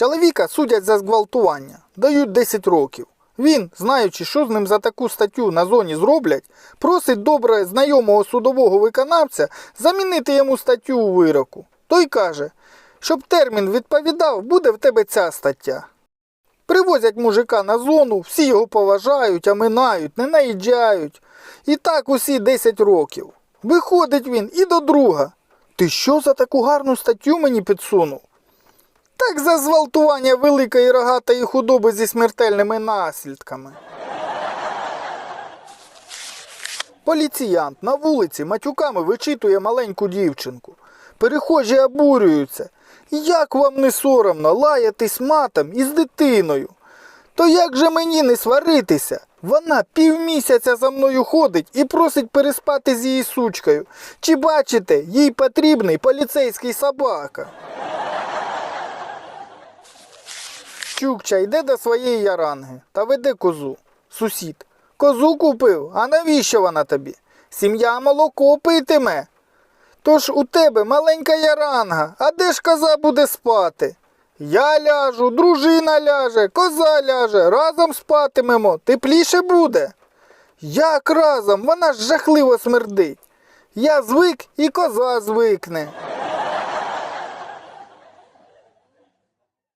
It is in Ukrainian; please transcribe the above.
Чоловіка судять за зґвалтування, дають 10 років. Він, знаючи, що з ним за таку статтю на зоні зроблять, просить добре знайомого судового виконавця замінити йому статтю у вироку. Той каже, щоб термін відповідав, буде в тебе ця стаття. Привозять мужика на зону, всі його поважають, а минають, не наїжджають. І так усі 10 років. Виходить він і до друга. Ти що за таку гарну статтю мені підсунув? Так за зґвалтування великої рогатої худоби зі смертельними наслідками. Поліціянт на вулиці матюками вичитує маленьку дівчинку. Перехожі обурюються. Як вам не соромно лаятись матом із дитиною? То як же мені не сваритися? Вона півмісяця за мною ходить і просить переспати з її сучкою. Чи бачите, їй потрібний поліцейський собака? Чукча йде до своєї яранги та веде козу. Сусід. Козу купив, а навіщо вона тобі? Сім'я молоко питиме. Тож у тебе маленька яранга, а де ж коза буде спати? Я ляжу, дружина ляже, коза ляже, разом спатимемо, тепліше буде. Як разом? Вона ж жахливо смердить. Я звик і коза звикне.